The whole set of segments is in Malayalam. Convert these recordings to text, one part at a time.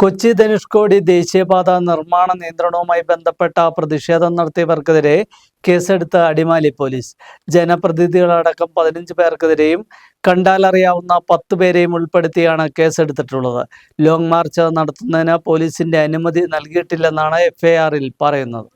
കൊച്ചി ധനുഷ്കോടി ദേശീയപാത നിർമ്മാണ നിയന്ത്രണവുമായി ബന്ധപ്പെട്ട പ്രതിഷേധം നടത്തിയവർക്കെതിരെ കേസെടുത്ത അടിമാലി പോലീസ്. ജനപ്രതിനിധികളടക്കം പതിനഞ്ച് പേർക്കെതിരെയും കണ്ടാലറിയാവുന്ന പത്ത് പേരെയും ഉൾപ്പെടുത്തിയാണ് കേസെടുത്തിട്ടുള്ളത്. ലോങ് മാർച്ച് നടത്തുന്നതിന് പോലീസിന്റെ അനുമതി നൽകിയിട്ടില്ലെന്നാണ് എഫ്ഐആറിൽ പറയുന്നത്.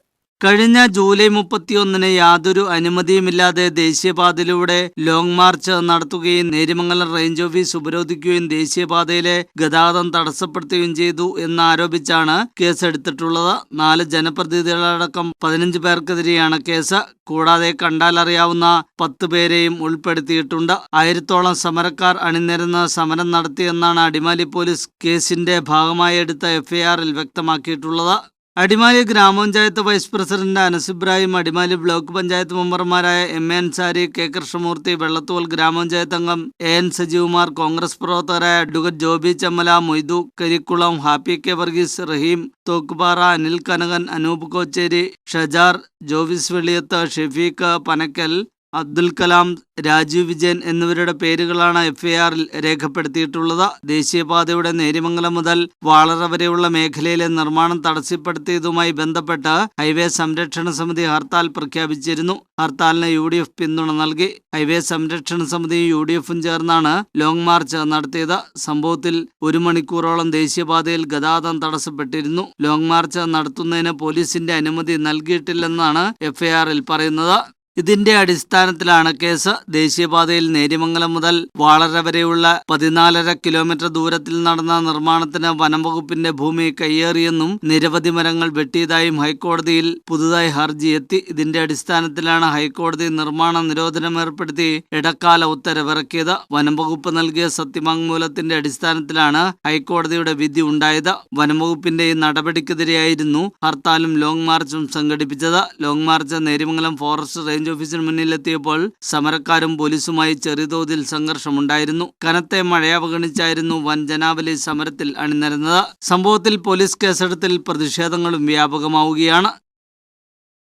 കഴിഞ്ഞ ജൂലൈ മുപ്പത്തിയൊന്നിന് യാതൊരു അനുമതിയുമില്ലാതെ ദേശീയപാതയിലൂടെ ലോങ് മാർച്ച് നടത്തുകയും നേരിമംഗലം റേഞ്ച് ഓഫീസ് ഉപരോധിക്കുകയും ദേശീയപാതയിലെ ഗതാഗതം തടസ്സപ്പെടുത്തുകയും ചെയ്തു എന്നാരോപിച്ചാണ് കേസെടുത്തിട്ടുള്ളത്. നാല് ജനപ്രതിനിധികളടക്കം പതിനഞ്ച് പേർക്കെതിരെയാണ് കേസ്. കൂടാതെ കണ്ടാലറിയാവുന്ന പത്ത് പേരെയും ഉൾപ്പെടുത്തിയിട്ടുണ്ട്. ആയിരത്തോളം സമരക്കാർ അണിനിരന്ന് സമരം നടത്തിയെന്നാണ് അടിമാലി പോലീസ് കേസിന്റെ ഭാഗമായി എടുത്ത എഫ്ഐആറിൽ വ്യക്തമാക്കിയിട്ടുള്ളത്. Adimali grama panchayat vice president Anas Ibrahim Adimali block panchayat മെമ്പർമാരായ M A Ansari K Krishnamoorthy Vellathol grama panchayat അംഗം എ എൻ സജീവ്കുമാർ കോൺഗ്രസ് പ്രവർത്തകരായ advocate Joby Chammala Moythu Karikkulam Happy K Varghese Raheem Thokkupara Anil Kanakan Anoop Kocheri Shajar Jobis Veliyath Shefeeq Panakkal Abdul Kalam Rajeev Vijayan എന്നിവരുടെ പേരുകളാണ് എഫ്ഐആറിൽ രേഖപ്പെടുത്തിയിട്ടുള്ളത്. ദേശീയപാതയുടെ നേരിമംഗലം മുതൽ വാളറ വരെയുള്ള മേഖലയിലെ നിർമ്മാണം തടസ്സപ്പെടുത്തിയതുമായി ബന്ധപ്പെട്ട് ഹൈവേ സംരക്ഷണ സമിതി ഹർത്താൽ പ്രഖ്യാപിച്ചിരുന്നു. ഹർത്താലിന് യു ഡി എഫ് പിന്തുണ നൽകി. ഹൈവേ സംരക്ഷണ സമിതിയും യു ഡി എഫും ചേർന്നാണ് ലോങ് മാർച്ച് നടത്തിയത്. സംഭവത്തിൽ ഒരു മണിക്കൂറോളം ദേശീയപാതയിൽ ഗതാഗതം തടസ്സപ്പെട്ടിരുന്നു. ലോങ് മാർച്ച് നടത്തുന്നതിന് പോലീസിന്റെ അനുമതി നൽകിയിട്ടില്ലെന്നാണ് എഫ്ഐആറിൽ പറയുന്നത്. ഇതിന്റെ അടിസ്ഥാനത്തിലാണ് കേസ് ദേശീയപാതയിൽ നേര്യമംഗലം മുതൽ വാളര വരെയുള്ള പതിനാലര കിലോമീറ്റർ ദൂരത്തിൽ നടന്ന നിർമ്മാണത്തിന് വനംവകുപ്പിന്റെ ഭൂമി കയ്യേറിയെന്നും നിരവധി മരങ്ങൾ വെട്ടിയതായും ഹൈക്കോടതിയിൽ പുതുതായി ഹർജി എത്തി. ഇതിന്റെ അടിസ്ഥാനത്തിലാണ് ഹൈക്കോടതി നിർമ്മാണ നിരോധനം ഏർപ്പെടുത്തി ഇടക്കാല ഉത്തരവിറക്കിയത്. വനംവകുപ്പ് നൽകിയ സത്യവാങ്മൂലത്തിന്റെ അടിസ്ഥാനത്തിലാണ് ഹൈക്കോടതിയുടെ വിധി ഉണ്ടായത്. വനംവകുപ്പിന്റെ ഈ നടപടിക്കെതിരെയായിരുന്നു ഹർത്താലും ലോങ് മാർച്ചും സംഘടിപ്പിച്ചത്. Long march Neriyamangalam forest range ഓഫീസിന് മുന്നിലെത്തിയപ്പോൾ സമരക്കാരും പോലീസുമായി ചെറുതോതിൽ സംഘർഷമുണ്ടായിരുന്നു. കനത്ത മഴ അവഗണിച്ചായിരുന്നു വൻ ജനാവലി സമരത്തിൽ അണിനിരന്നത്. സംഭവത്തിൽ പോലീസ് കേസെടുത്തിൽ പ്രതിഷേധങ്ങളും വ്യാപകമാവുകയാണ്.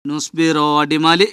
News bureau Adimali.